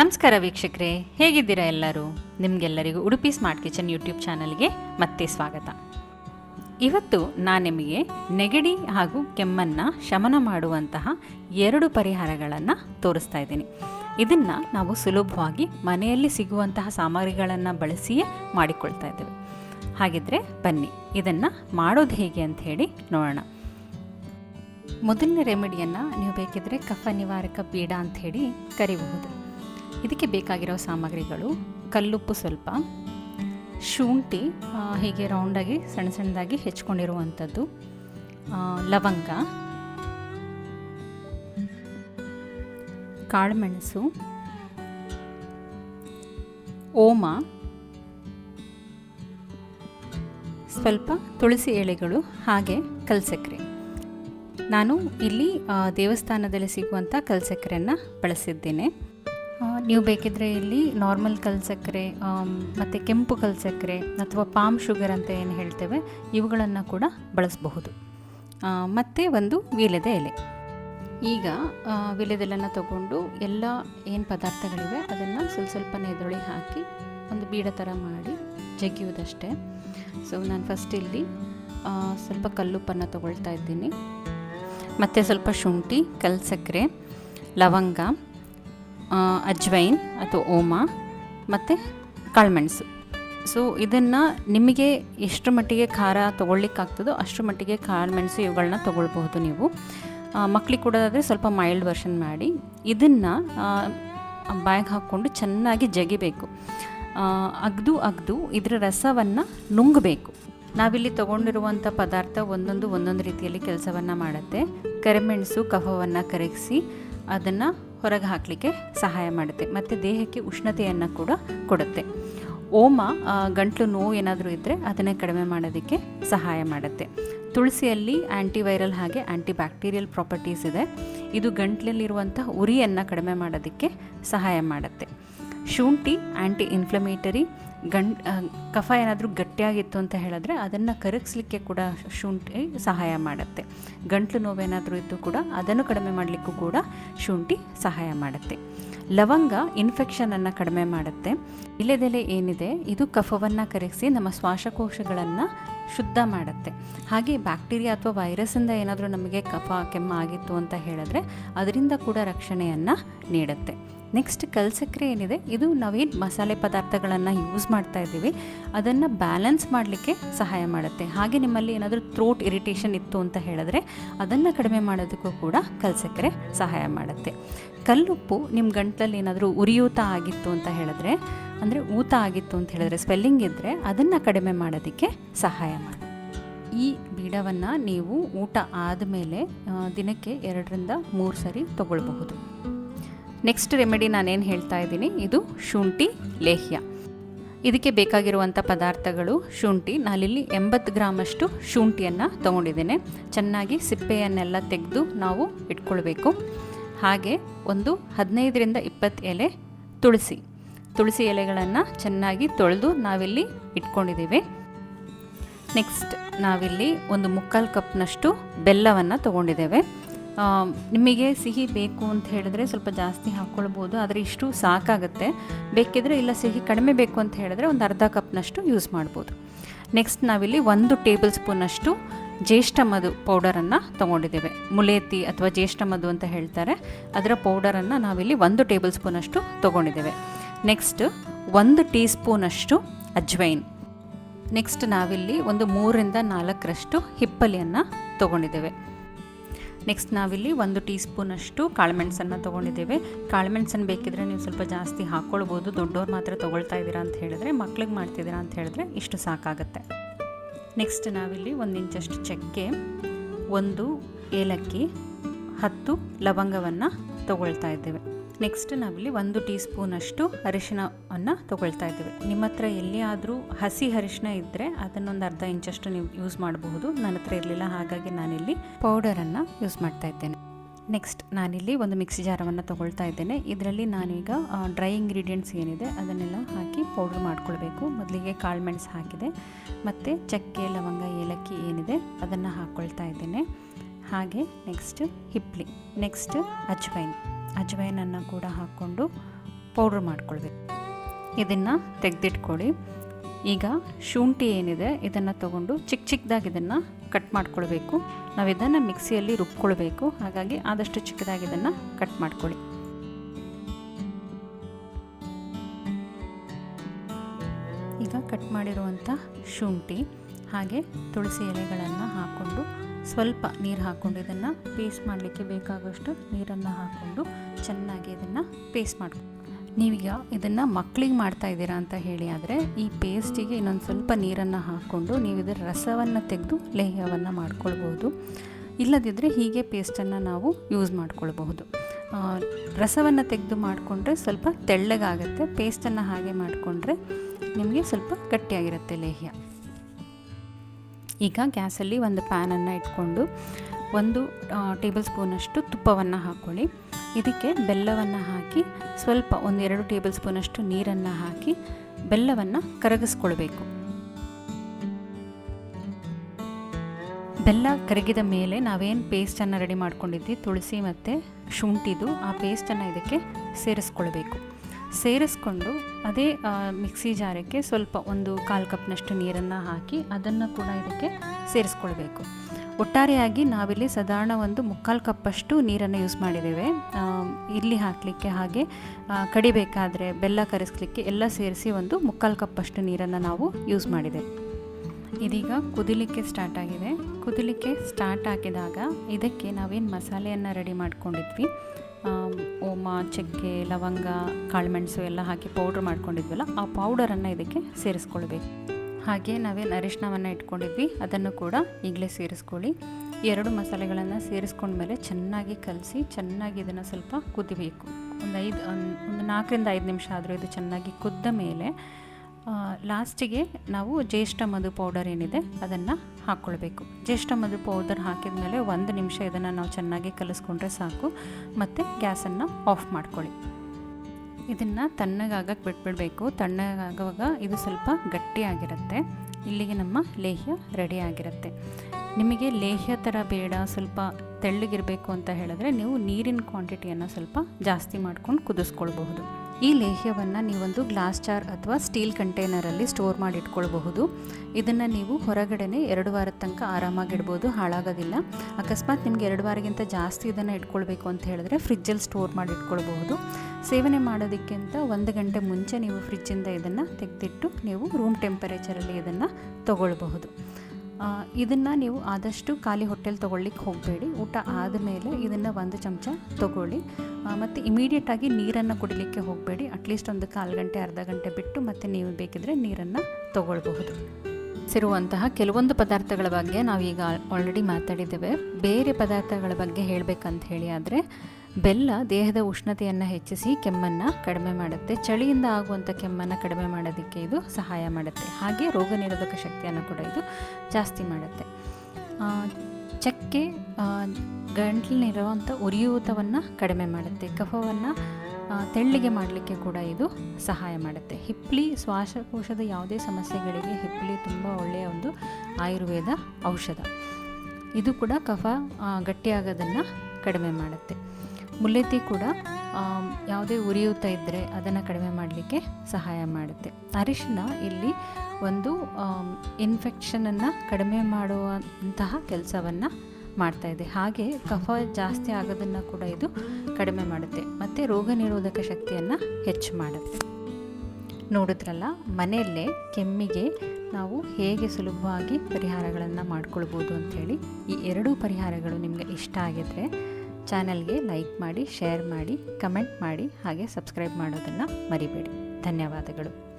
ನಮಸ್ಕಾರ ವೀಕ್ಷಕರೇ, ಹೇಗಿದ್ದೀರಾ ಎಲ್ಲರೂ? ನಿಮಗೆಲ್ಲರಿಗೂ ಉಡುಪಿ ಸ್ಮಾರ್ಟ್ ಕಿಚನ್ ಯೂಟ್ಯೂಬ್ ಚಾನಲ್ಗೆ ಮತ್ತೆ ಸ್ವಾಗತ. ಇವತ್ತು ನಾನು ನಿಮಗೆ ನೆಗಡಿ ಹಾಗೂ ಕೆಮ್ಮನ್ನು ಶಮನ ಮಾಡುವಂತಹ ಎರಡು ಪರಿಹಾರಗಳನ್ನು ತೋರಿಸ್ತಾ ಇದ್ದೀನಿ. ಇದನ್ನು ನಾವು ಸುಲಭವಾಗಿ ಮನೆಯಲ್ಲಿ ಸಿಗುವಂತಹ ಸಾಮಗ್ರಿಗಳನ್ನು ಬಳಸಿಯೇ ಮಾಡಿಕೊಳ್ತಾ ಇದ್ದೇವೆ. ಹಾಗಿದ್ರೆ ಬನ್ನಿ, ಇದನ್ನು ಮಾಡೋದು ಹೇಗೆ ಅಂತ ಹೇಳಿ ನೋಡೋಣ. ಮೊದಲನೇ ರೆಮಿಡಿಯನ್ನು ನೀವು ಬೇಕಿದ್ರೆ ಕಫ ನಿವಾರಕ ಪೀಡ ಹೇಳಿ ಕರಿಬಹುದು. ಇದಕ್ಕೆ ಬೇಕಾಗಿರೋ ಸಾಮಗ್ರಿಗಳು, ಕಲ್ಲುಪ್ಪು ಸ್ವಲ್ಪ, ಶುಂಠಿ ಹೀಗೆ ರೌಂಡಾಗಿ ಸಣ್ಣ ಸಣ್ಣದಾಗಿ ಹೆಚ್ಕೊಂಡಿರುವಂಥದ್ದು ಲವಂಗ, ಕಾಳುಮೆಣಸು, ಓಮ, ಸ್ವಲ್ಪ ತುಳಸಿ ಎಲೆಗಳು, ಹಾಗೆ ಕಲ್ಸಕ್ಕರೆ ನಾನು ಇಲ್ಲಿ ದೇವಸ್ಥಾನದಲ್ಲಿ ಸಿಗುವಂಥ ಕಲ್ಸಕ್ಕರೆಯನ್ನು ಬಳಸಿದ್ದೇನೆ. ನೀವು ಬೇಕಿದ್ರೆ ಇಲ್ಲಿ ನಾರ್ಮಲ್ ಕಲ್ಸಕ್ಕರೆ ಮತ್ತು ಕೆಂಪು ಕಲ್ಸಕ್ಕರೆ ಅಥವಾ ಪಾಮ್ ಶುಗರ್ ಅಂತ ಏನು ಹೇಳ್ತೇವೆ, ಇವುಗಳನ್ನು ಕೂಡ ಬಳಸಬಹುದು. ಮತ್ತು ಒಂದು ವೀಳ್ಯದ ಎಲೆ. ಈಗ ವಿಲೆದೆಲ್ಲನ ತಗೊಂಡು ಎಲ್ಲ ಏನು ಪದಾರ್ಥಗಳಿವೆ ಅದನ್ನು ಸ್ವಲ್ಪ ಸ್ವಲ್ಪನೇ ಎದುರುಳಿ ಹಾಕಿ ಒಂದು ಬೀಡ ಥರ ಮಾಡಿ ಜಗಿಯುವುದಷ್ಟೇ ಸೊ ನಾನು ಫಸ್ಟ್ ಇಲ್ಲಿ ಸ್ವಲ್ಪ ಕಲ್ಲುಪ್ಪನ್ನು ತಗೊಳ್ತಾ ಇದ್ದೀನಿ. ಮತ್ತು ಸ್ವಲ್ಪ ಶುಂಠಿ ಕಲ್ಸಕ್ಕರೆ ಲವಂಗ ಅಜ್ವೈನ್ ಅಥವಾ ಓಮ ಮತ್ತು ಕಾಳುಮೆಣಸು. ಸೊ ಇದನ್ನು ನಿಮಗೆ ಎಷ್ಟು ಮಟ್ಟಿಗೆ ಖಾರ ತೊಗೊಳ್ಲಿಕ್ಕಾಗ್ತದೋ ಅಷ್ಟು ಮಟ್ಟಿಗೆ ಕಾಳುಮೆಣಸು ಇವುಗಳನ್ನ ತೊಗೊಳ್ಬಹುದು ನೀವು. ಮಕ್ಕಳಿಗೆ ಕೊಡೋದಾದರೆ ಸ್ವಲ್ಪ ಮೈಲ್ಡ್ ವರ್ಷನ್ ಮಾಡಿ. ಇದನ್ನು ಬ್ಯಾಗ್ ಹಾಕ್ಕೊಂಡು ಚೆನ್ನಾಗಿ ಜಗಿಬೇಕು. ಅಗ್ದು ಅಗ್ದು ಇದರ ರಸವನ್ನು ನುಂಗಬೇಕು. ನಾವಿಲ್ಲಿ ತಗೊಂಡಿರುವಂಥ ಪದಾರ್ಥ ಒಂದೊಂದು ಒಂದೊಂದು ರೀತಿಯಲ್ಲಿ ಕೆಲಸವನ್ನು ಮಾಡುತ್ತೆ. ಕರಿಮೆಣಸು ಕಫವನ್ನು ಕರಗಿಸಿ ಅದನ್ನು ಹೊರಗೆ ಹಾಕಲಿಕ್ಕೆ ಸಹಾಯ ಮಾಡುತ್ತೆ, ಮತ್ತು ದೇಹಕ್ಕೆ ಉಷ್ಣತೆಯನ್ನು ಕೂಡ ಕೊಡುತ್ತೆ. ಓಮ ಗಂಟ್ಲು ನೋವು ಏನಾದರೂ ಇದ್ದರೆ ಅದನ್ನೇ ಕಡಿಮೆ ಮಾಡೋದಕ್ಕೆ ಸಹಾಯ ಮಾಡುತ್ತೆ. ತುಳಸಿಯಲ್ಲಿ ಆ್ಯಂಟಿವೈರಲ್ ಹಾಗೆ ಆ್ಯಂಟಿ ಬ್ಯಾಕ್ಟೀರಿಯಲ್ ಪ್ರಾಪರ್ಟೀಸ್ ಇದೆ. ಇದು ಗಂಟ್ಲಲ್ಲಿರುವಂಥ ಉರಿಯನ್ನು ಕಡಿಮೆ ಮಾಡೋದಕ್ಕೆ ಸಹಾಯ ಮಾಡುತ್ತೆ. ಶುಂಠಿ ಆ್ಯಂಟಿ ಇನ್ಫ್ಲಮೇಟರಿ ಗಂಟ್ ಕಫ ಏನಾದರೂ ಗಟ್ಟಿಯಾಗಿತ್ತು ಅಂತ ಹೇಳಿದ್ರೆ ಅದನ್ನು ಕರಗಿಸ್ಲಿಕ್ಕೆ ಕೂಡ ಶುಂಠಿ ಸಹಾಯ ಮಾಡುತ್ತೆ. ಗಂಟ್ಲು ನೋವೇನಾದರೂ ಇದ್ದು ಕೂಡ ಅದನ್ನು ಕಡಿಮೆ ಮಾಡಲಿಕ್ಕೂ ಕೂಡ ಶುಂಠಿ ಸಹಾಯ ಮಾಡುತ್ತೆ. ಲವಂಗ ಇನ್ಫೆಕ್ಷನನ್ನು ಕಡಿಮೆ ಮಾಡುತ್ತೆ. ಇಲೆದೆಲೆ ಏನಿದೆ, ಇದು ಕಫವನ್ನು ಕರಗಿಸಿ ನಮ್ಮ ಶ್ವಾಸಕೋಶಗಳನ್ನು ಶುದ್ಧ ಮಾಡುತ್ತೆ. ಹಾಗೆ ಬ್ಯಾಕ್ಟೀರಿಯಾ ಅಥವಾ ವೈರಸ್ಸಿಂದ ಏನಾದರೂ ನಮಗೆ ಕಫ, ಕೆಮ್ಮ ಆಗಿತ್ತು ಅಂತ ಹೇಳಿದ್ರೆ ಅದರಿಂದ ಕೂಡ ರಕ್ಷಣೆಯನ್ನು ನೀಡುತ್ತೆ. ನೆಕ್ಸ್ಟ್ ಕಲ್ಸಕ್ರೆ ಏನಿದೆ, ಇದು ನಾವೇನು ಮಸಾಲೆ ಪದಾರ್ಥಗಳನ್ನು ಯೂಸ್ ಮಾಡ್ತಾ ಇದ್ದೀವಿ, ಅದನ್ನು ಬ್ಯಾಲೆನ್ಸ್ ಮಾಡಲಿಕ್ಕೆ ಸಹಾಯ ಮಾಡುತ್ತೆ. ಹಾಗೆ ನಿಮ್ಮಲ್ಲಿ ಏನಾದರೂ ಥ್ರೋಟ್ ಇರಿಟೇಷನ್ ಇತ್ತು ಅಂತ ಹೇಳಿದ್ರೆ, ಅದನ್ನು ಕಡಿಮೆ ಮಾಡೋದಕ್ಕೂ ಕೂಡ ಕಲ್ಸಕ್ಕರೆ ಸಹಾಯ ಮಾಡುತ್ತೆ. ಕಲ್ಲುಪ್ಪು ನಿಮ್ಮ ಗಂಟಲಲ್ಲಿ ಏನಾದರೂ ಉರಿಯೂತ ಆಗಿತ್ತು ಅಂತ ಹೇಳಿದ್ರೆ, ಅಂದರೆ ಊತ ಆಗಿತ್ತು ಅಂತ ಹೇಳಿದ್ರೆ ಸ್ವೆಲ್ಲಿಂಗ್ ಇದ್ದರೆ ಅದನ್ನು ಕಡಿಮೆ ಮಾಡೋದಕ್ಕೆ ಸಹಾಯ ಮಾಡುತ್ತೆ. ಈ ಬೀಡವನ್ನು ನೀವು ಊಟ ಆದಮೇಲೆ ದಿನಕ್ಕೆ ಎರಡರಿಂದ ಮೂರು ಸರಿ ತಗೊಳ್ಬಹುದು. ನೆಕ್ಸ್ಟ್ ರೆಮಿಡಿ ನಾನೇನು ಹೇಳ್ತಾ ಇದ್ದೀನಿ, ಇದು ಶುಂಠಿ ಲೇಹ್ಯ. ಇದಕ್ಕೆ ಬೇಕಾಗಿರುವಂಥ ಪದಾರ್ಥಗಳು ಶುಂಠಿ. ನಾನಿಲ್ಲಿ ಎಂಬತ್ತು ಗ್ರಾಮಷ್ಟು ಶುಂಠಿಯನ್ನು ತೊಗೊಂಡಿದ್ದೇನೆ. ಚೆನ್ನಾಗಿ ಸಿಪ್ಪೆಯನ್ನೆಲ್ಲ ತೆಗೆದು ನಾವು ಇಟ್ಕೊಳ್ಬೇಕು. ಹಾಗೆ ಒಂದು ಹದಿನೈದರಿಂದ ಇಪ್ಪತ್ತು ಎಲೆ ತುಳಸಿ. ತುಳಸಿ ಎಲೆಗಳನ್ನು ಚೆನ್ನಾಗಿ ತೊಳೆದು ನಾವಿಲ್ಲಿ ಇಟ್ಕೊಂಡಿದ್ದೀವಿ. ನೆಕ್ಸ್ಟ್ ನಾವಿಲ್ಲಿ ಒಂದು ಮುಕ್ಕಾಲು ಕಪ್ನಷ್ಟು ಬೆಲ್ಲವನ್ನು ತೊಗೊಂಡಿದ್ದೇವೆ. ನಿಮಗೆ ಸಿಹಿ ಬೇಕು ಅಂತ ಹೇಳಿದ್ರೆ ಸ್ವಲ್ಪ ಜಾಸ್ತಿ ಹಾಕ್ಕೊಳ್ಬೋದು, ಆದರೆ ಇಷ್ಟು ಸಾಕಾಗುತ್ತೆ. ಬೇಕಿದ್ರೆ ಇಲ್ಲ, ಸಿಹಿ ಕಡಿಮೆ ಬೇಕು ಅಂತ ಹೇಳಿದ್ರೆ ಒಂದು ಅರ್ಧ ಕಪ್ನಷ್ಟು ಯೂಸ್ ಮಾಡ್ಬೋದು. ನೆಕ್ಸ್ಟ್ ನಾವಿಲ್ಲಿ ಒಂದು ಟೇಬಲ್ ಸ್ಪೂನಷ್ಟು ಜ್ಯೇಷ್ಠಮಧು ಪೌಡರನ್ನು ತೊಗೊಂಡಿದ್ದೇವೆ. ಮುಲೇತಿ ಅಥವಾ ಜ್ಯೇಷ್ಠಮಧು ಅಂತ ಹೇಳ್ತಾರೆ. ಅದರ ಪೌಡರನ್ನು ನಾವಿಲ್ಲಿ ಒಂದು ಟೇಬಲ್ ಸ್ಪೂನಷ್ಟು ತೊಗೊಂಡಿದ್ದೇವೆ. ನೆಕ್ಸ್ಟ್ ಒಂದು ಟೀ ಸ್ಪೂನಷ್ಟು ಅಜ್ವೈನ್. ನೆಕ್ಸ್ಟ್ ನಾವಿಲ್ಲಿ ಒಂದು ಮೂರರಿಂದ ನಾಲ್ಕರಷ್ಟು ಹಿಪ್ಪಲಿಯನ್ನು ತೊಗೊಂಡಿದ್ದೇವೆ. ನೆಕ್ಸ್ಟ್ ನಾವಿಲ್ಲಿ ಒಂದು ಟೀ ಸ್ಪೂನಷ್ಟು ಕಾಳುಮೆಣಸನ್ನು ತೊಗೊಂಡಿದ್ದೇವೆ. ಕಾಳುಮೆಣಸನ್ನು ಬೇಕಿದ್ರೆ ನೀವು ಸ್ವಲ್ಪ ಜಾಸ್ತಿ ಹಾಕ್ಕೊಳ್ಬೋದು ದೊಡ್ಡವ್ರು ಮಾತ್ರ ತೊಗೊಳ್ತಾ ಇದ್ದೀರಾ ಅಂತ ಹೇಳಿದ್ರೆ, ಮಕ್ಳಿಗೆ ಮಾಡ್ತಿದ್ದೀರಾ ಅಂತ ಹೇಳಿದ್ರೆ ಇಷ್ಟು ಸಾಕಾಗುತ್ತೆ. ನೆಕ್ಸ್ಟ್ ನಾವಿಲ್ಲಿ ಒಂದು ಇಂಚಷ್ಟು ಚಕ್ಕೆ, ಒಂದು ಏಲಕ್ಕಿ, ಹತ್ತು ಲವಂಗವನ್ನು ತಗೊಳ್ತಾ ಇದ್ದೇವೆ. ನೆಕ್ಸ್ಟ್ ನಾವಿಲ್ಲಿ ಒಂದು ಟೀ ಸ್ಪೂನಷ್ಟು ಅರಿಶಿಣವನ್ನು ತಗೊಳ್ತಾ ಇದ್ದೇವೆ. ನಿಮ್ಮ ಹತ್ರ ಎಲ್ಲಿಯಾದರೂ ಹಸಿ ಅರಿಶಿಣ ಇದ್ದರೆ ಅದನ್ನೊಂದು ಅರ್ಧ ಇಂಚಷ್ಟು ನೀವು ಯೂಸ್ ಮಾಡಬಹುದು. ನನ್ನ ಹತ್ರ ಇರಲಿಲ್ಲ, ಹಾಗಾಗಿ ನಾನಿಲ್ಲಿ ಪೌಡರನ್ನು ಯೂಸ್ ಮಾಡ್ತಾ ಇದ್ದೇನೆ. ನೆಕ್ಸ್ಟ್ ನಾನಿಲ್ಲಿ ಒಂದು ಮಿಕ್ಸಿ ಜಾರವನ್ನು ತಗೊಳ್ತಾ ಇದ್ದೇನೆ. ಇದರಲ್ಲಿ ನಾನೀಗ ಡ್ರೈ ಇಂಗ್ರೀಡಿಯೆಂಟ್ಸ್ ಏನಿದೆ ಅದನ್ನೆಲ್ಲ ಹಾಕಿ ಪೌಡ್ರ್ ಮಾಡ್ಕೊಳ್ಬೇಕು. ಮೊದಲಿಗೆ ಕಾಳುಮೆಣಸು ಹಾಕಿದೆ. ಮತ್ತು ಚಕ್ಕೆ, ಲವಂಗ, ಏಲಕ್ಕಿ ಏನಿದೆ ಅದನ್ನು ಹಾಕ್ಕೊಳ್ತಾ ಇದ್ದೇನೆ. ಹಾಗೆ ನೆಕ್ಸ್ಟ್ ಹಿಪ್ಲಿ. ನೆಕ್ಸ್ಟ್ ಅಜ್ವೈನ್ ಅಜ್ವೈನನ್ನು ಕೂಡ ಹಾಕ್ಕೊಂಡು ಪೌಡ್ರ್ ಮಾಡ್ಕೊಳ್ಬೇಕು ಇದನ್ನು ತೆಗೆದಿಟ್ಕೊಳ್ಳಿ. ಈಗ ಶುಂಠಿ ಏನಿದೆ, ಇದನ್ನು ತಗೊಂಡು ಚಿಕ್ಕ ಚಿಕ್ಕದಾಗಿ ಇದನ್ನು ಕಟ್ ಮಾಡ್ಕೊಳ್ಬೇಕು. ನಾವು ಇದನ್ನು ಮಿಕ್ಸಿಯಲ್ಲಿ ರುಬ್ಕೊಳ್ಬೇಕು. ಹಾಗಾಗಿ ಆದಷ್ಟು ಚಿಕ್ಕದಾಗಿ ಇದನ್ನು ಕಟ್ ಮಾಡ್ಕೊಳ್ಳಿ. ಈಗ ಕಟ್ ಮಾಡಿರುವಂಥ ಶುಂಠಿ. ಹಾಗೆ ತುಳಸಿ ಎಲೆಗಳನ್ನು ಹಾಕ್ಕೊಂಡು ಸ್ವಲ್ಪ ನೀರು ಹಾಕ್ಕೊಂಡು ಇದನ್ನು ಪೇಸ್ಟ್ ಮಾಡಲಿಕ್ಕೆ ಬೇಕಾಗುವಷ್ಟು ನೀರನ್ನು ಹಾಕ್ಕೊಂಡು ಚೆನ್ನಾಗಿ ಇದನ್ನು ಪೇಸ್ಟ್ ಮಾಡ್ಕೊಂಡು ನೀವೀಗ ಇದನ್ನು ಮಕ್ಕಳಿಗೆ ಮಾಡ್ತಾ ಇದ್ದೀರಾ ಅಂತ ಹೇಳಿ ಆದರೆ ಈ ಪೇಸ್ಟಿಗೆ ಇನ್ನೊಂದು ಸ್ವಲ್ಪ ನೀರನ್ನು ಹಾಕ್ಕೊಂಡು ನೀವು ಇದರ ರಸವನ್ನು ತೆಗೆದು ಲೇಹ್ಯವನ್ನು ಮಾಡ್ಕೊಳ್ಬೋದು ಇಲ್ಲದಿದ್ದರೆ ಹೀಗೆ ಪೇಸ್ಟನ್ನು ನಾವು ಯೂಸ್ ಮಾಡ್ಕೊಳ್ಬಹುದು. ರಸವನ್ನು ತೆಗೆದು ಮಾಡಿಕೊಂಡ್ರೆ ಸ್ವಲ್ಪ ತೆಳ್ಳಗಾಗುತ್ತೆ ಪೇಸ್ಟನ್ನು ಹಾಗೆ ಮಾಡಿಕೊಂಡ್ರೆ ನಿಮಗೆ ಸ್ವಲ್ಪ ಗಟ್ಟಿಯಾಗಿರುತ್ತೆ ಲೇಹ್ಯ. ಈಗ ಗ್ಯಾಸಲ್ಲಿ ಒಂದು ಪ್ಯಾನನ್ನು ಇಟ್ಕೊಂಡು ಒಂದು ಟೇಬಲ್ ಸ್ಪೂನಷ್ಟು ತುಪ್ಪವನ್ನು ಹಾಕ್ಕೊಳ್ಳಿ. ಇದಕ್ಕೆ ಬೆಲ್ಲವನ್ನು ಹಾಕಿ ಸ್ವಲ್ಪ ಒಂದೆರಡು ಟೇಬಲ್ ಸ್ಪೂನಷ್ಟು ನೀರನ್ನು ಹಾಕಿ ಬೆಲ್ಲವನ್ನು ಕರಗಿಸ್ಕೊಳ್ಬೇಕು. ಬೆಲ್ಲ ಕರಗಿದ ಮೇಲೆ ನಾವೇನು ಪೇಸ್ಟನ್ನು ರೆಡಿ ಮಾಡ್ಕೊಂಡಿದ್ವಿ, ತುಳಸಿ ಮತ್ತು ಶುಂಠಿದು, ಆ ಪೇಸ್ಟನ್ನು ಇದಕ್ಕೆ ಸೇರಿಸ್ಕೊಳ್ಬೇಕು. ಸೇರಿಸ್ಕೊಂಡು ಅದೇ ಮಿಕ್ಸಿ ಜಾರಕ್ಕೆ ಸ್ವಲ್ಪ ಒಂದು ಕಾಲು ಕಪ್ನಷ್ಟು ನೀರನ್ನು ಹಾಕಿ ಅದನ್ನು ಕೂಡ ಇದಕ್ಕೆ ಸೇರಿಸ್ಕೊಳ್ಬೇಕು. ಒಟ್ಟಾರೆಯಾಗಿ ನಾವಿಲ್ಲಿ ಸಾಧಾರಣ ಒಂದು ಮುಕ್ಕಾಲು ಕಪ್ಪಷ್ಟು ನೀರನ್ನು ಯೂಸ್ ಮಾಡಿದ್ದೇವೆ. ಇಲ್ಲಿ ಹಾಕಲಿಕ್ಕೆ ಹಾಗೆ ಕಡಿಬೇಕಾದರೆ ಬೆಲ್ಲ ಕರೆಸ್ಲಿಕ್ಕೆ ಎಲ್ಲ ಸೇರಿಸಿ ಒಂದು ಮುಕ್ಕಾಲು ಕಪ್ಪಷ್ಟು ನೀರನ್ನು ನಾವು ಯೂಸ್ ಮಾಡಿದೆ ಇದೀಗ ಕುದಿಲಿಕ್ಕೆ ಸ್ಟಾರ್ಟ್ ಆಗಿದೆ. ಕುದಿಲಿಕ್ಕೆ ಸ್ಟಾರ್ಟ್ ಹಾಕಿದಾಗ ಇದಕ್ಕೆ ನಾವೇನು ಮಸಾಲೆಯನ್ನು ರೆಡಿ ಮಾಡ್ಕೊಂಡಿದ್ವಿ? ಓಮ, ಚಕ್ಕೆ, ಲವಂಗ ಕಾಳುಮೆಣಸು ಎಲ್ಲ ಹಾಕಿ ಪೌಡ್ರ್ ಮಾಡ್ಕೊಂಡಿದ್ವಲ್ಲ, ಆ ಪೌಡರನ್ನು ಇದಕ್ಕೆ ಸೇರಿಸ್ಕೊಳ್ಬೇಕು. ಹಾಗೆ ನಾವೇನು ಅರಿಶಿನವನ್ನು ಇಟ್ಕೊಂಡಿದ್ವಿ, ಅದನ್ನು ಕೂಡ ಈಗಲೇ ಸೇರಿಸ್ಕೊಳ್ಳಿ. ಎರಡು ಮಸಾಲೆಗಳನ್ನು ಸೇರಿಸ್ಕೊಂಡ್ಮೇಲೆ ಚೆನ್ನಾಗಿ ಕಲಸಿ, ಚೆನ್ನಾಗಿ ಇದನ್ನು ಸ್ವಲ್ಪ ಕುದಿಬೇಕು. ಒಂದು ಐದು, ಒಂದು ನಾಲ್ಕರಿಂದ ಐದು ನಿಮಿಷ ಆದರೂ ಇದು ಚೆನ್ನಾಗಿ ಕುದ್ದ ಮೇಲೆ ಲಾಸ್ಟಿಗೆ ನಾವು ಜ್ಯೇಷ್ಠ ಮಧು ಪೌಡರ್ ಏನಿದೆ ಅದನ್ನು ಹಾಕ್ಕೊಳ್ಬೇಕು. ಜ್ಯೇಷ್ಠ ಮಧು ಪೌಡರ್ ಹಾಕಿದ ಮೇಲೆ ಒಂದು ನಿಮಿಷ ಇದನ್ನು ನಾವು ಚೆನ್ನಾಗಿ ಕಲಿಸ್ಕೊಂಡ್ರೆ ಸಾಕು. ಮತ್ತು ಗ್ಯಾಸನ್ನು ಆಫ್ ಮಾಡ್ಕೊಳ್ಳಿ. ಇದನ್ನು ತಣ್ಣಗಾಗಕ್ಕೆ ಬಿಟ್ಬಿಡಬೇಕು. ತಣ್ಣಗಾಗುವಾಗ ಇದು ಸ್ವಲ್ಪ ಗಟ್ಟಿಯಾಗಿರುತ್ತೆ. ಇಲ್ಲಿಗೆ ನಮ್ಮ ಲೇಹ್ಯ ರೆಡಿ ಆಗಿರುತ್ತೆ. ನಿಮಗೆ ಲೇಹ್ಯ ಥರ ಬೇಡ, ಸ್ವಲ್ಪ ತೆಳ್ಳಗಿರಬೇಕು ಅಂತ ಹೇಳಿದ್ರೆ ನೀವು ನೀರಿನ ಕ್ವಾಂಟಿಟಿಯನ್ನು ಸ್ವಲ್ಪ ಜಾಸ್ತಿ ಮಾಡ್ಕೊಂಡು ಕುದಿಸ್ಕೊಳ್ಬಹುದು. ಈ ಲೇಹ್ಯವನ್ನು ನೀವೊಂದು ಗ್ಲಾಸ್ ಚಾರ್ ಅಥವಾ ಸ್ಟೀಲ್ ಕಂಟೈನರಲ್ಲಿ ಸ್ಟೋರ್ ಮಾಡಿ ಇಟ್ಕೊಳ್ಬಹುದು ಇದನ್ನು ನೀವು ಹೊರಗಡೆನೆ ಎರಡು ವಾರದ ತನಕ ಆರಾಮಾಗಿಡ್ಬೋದು, ಹಾಳಾಗೋದಿಲ್ಲ. ಅಕಸ್ಮಾತ್ ನಿಮಗೆ ಎರಡು ವಾರಗಿಂತ ಜಾಸ್ತಿ ಇದನ್ನು ಇಟ್ಕೊಳ್ಬೇಕು ಅಂತ ಹೇಳಿದ್ರೆ ಫ್ರಿಜ್ಜಲ್ಲಿ ಸ್ಟೋರ್ ಮಾಡಿ ಇಟ್ಕೊಳ್ಬಹುದು ಸೇವನೆ ಮಾಡೋದಕ್ಕಿಂತ ಒಂದು ಗಂಟೆ ಮುಂಚೆ ನೀವು ಫ್ರಿಜ್ಜಿಂದ ಇದನ್ನು ತೆಗೆದಿಟ್ಟು ನೀವು ರೂಮ್ ಟೆಂಪರೇಚರಲ್ಲಿ ಇದನ್ನು ತಗೊಳ್ಬಹುದು. ಇದನ್ನು ನೀವು ಆದಷ್ಟು ಖಾಲಿ ಹೊಟ್ಟೆಲಿ ತೊಗೊಳ್ಲಿಕ್ಕೆ ಹೋಗಬೇಡಿ. ಊಟ ಆದಮೇಲೆ ಇದನ್ನು ಒಂದು ಚಮಚ ತಗೊಳ್ಳಿ. ಮತ್ತು ಇಮಿಡಿಯೇಟಾಗಿ ನೀರನ್ನು ಕುಡಿಲಿಕ್ಕೆ ಹೋಗಬೇಡಿ. ಅಟ್ಲೀಸ್ಟ್ ಒಂದು ಕಾಲು ಗಂಟೆ, ಅರ್ಧ ಗಂಟೆ ಬಿಟ್ಟು ಮತ್ತು ನೀವು ಬೇಕಿದ್ರೆ ನೀರನ್ನು ತಗೊಳ್ಬಹುದು. ಸಿರುವಂತಹ ಕೆಲವೊಂದು ಪದಾರ್ಥಗಳ ಬಗ್ಗೆ ನಾವೀಗ ಆಲ್ರೆಡಿ ಮಾತಾಡಿದ್ದೇವೆ. ಬೇರೆ ಪದಾರ್ಥಗಳ ಬಗ್ಗೆ ಹೇಳಬೇಕಂತ ಹೇಳಿ ಆದರೆ ಬೆಲ್ಲ ದೇಹದ ಉಷ್ಣತೆಯನ್ನು ಹೆಚ್ಚಿಸಿ ಕೆಮ್ಮನ್ನು ಕಡಿಮೆ ಮಾಡುತ್ತೆ. ಚಳಿಯಿಂದ ಆಗುವಂಥ ಕೆಮ್ಮನ್ನು ಕಡಿಮೆ ಮಾಡೋದಕ್ಕೆ ಇದು ಸಹಾಯ ಮಾಡುತ್ತೆ. ಹಾಗೆ ರೋಗ ನಿರೋಧಕ ಶಕ್ತಿಯನ್ನು ಕೂಡ ಇದು ಜಾಸ್ತಿ ಮಾಡುತ್ತೆ. ಚಕ್ಕೆ ಗಂಟ್ಲಿನಿರುವಂಥ ಉರಿಯೂತವನ್ನು ಕಡಿಮೆ ಮಾಡುತ್ತೆ. ಕಫವನ್ನು ತೆಳ್ಳಿಗೆ ಮಾಡಲಿಕ್ಕೆ ಕೂಡ ಇದು ಸಹಾಯ ಮಾಡುತ್ತೆ. ಹಿಪ್ಲಿ, ಶ್ವಾಸಕೋಶದ ಯಾವುದೇ ಸಮಸ್ಯೆಗಳಿಗೆ ಹಿಪ್ಲಿ ತುಂಬ ಒಳ್ಳೆಯ ಒಂದು ಆಯುರ್ವೇದ ಔಷಧ. ಇದು ಕೂಡ ಕಫ ಗಟ್ಟಿಯಾಗೋದನ್ನು ಕಡಿಮೆ ಮಾಡುತ್ತೆ. ಮುಲ್ಲೆತ್ತಿ ಕೂಡ ಯಾವುದೇ ಉರಿಯೂತ ಇದ್ದರೆ ಅದನ್ನು ಕಡಿಮೆ ಮಾಡಲಿಕ್ಕೆ ಸಹಾಯ ಮಾಡುತ್ತೆ. ಅರಿಶಿನ ಇಲ್ಲಿ ಒಂದು ಇನ್ಫೆಕ್ಷನನ್ನು ಕಡಿಮೆ ಮಾಡುವಂತಹ ಕೆಲಸವನ್ನು ಮಾಡ್ತಾ ಇದೆ. ಹಾಗೆ ಕಫ ಜಾಸ್ತಿ ಆಗೋದನ್ನು ಕೂಡ ಇದು ಕಡಿಮೆ ಮಾಡುತ್ತೆ. ಮತ್ತು ರೋಗ ನಿರೋಧಕ ಶಕ್ತಿಯನ್ನು ಹೆಚ್ಚು ಮಾಡುತ್ತೆ. ನೋಡಿದ್ರಲ್ಲ, ಮನೆಯಲ್ಲೇ ಕೆಮ್ಮಿಗೆ ನಾವು ಹೇಗೆ ಸುಲಭವಾಗಿ ಪರಿಹಾರಗಳನ್ನು ಮಾಡ್ಕೊಳ್ಬೋದು ಅಂಥೇಳಿ ಈ ಎರಡೂ ಪರಿಹಾರಗಳು ನಿಮಗೆ ಇಷ್ಟ ಆಗಿದ್ದರೆ ಚಾನಲ್ಗೆ ಲೈಕ್ ಮಾಡಿ ಶೇರ್ ಮಾಡಿ ಕಮೆಂಟ್ ಮಾಡಿ ಹಾಗೆ ಸಬ್ಸ್ಕ್ರೈಬ್ ಮಾಡೋದನ್ನು ಮರಿಬೇಡಿ. ಧನ್ಯವಾದಗಳು.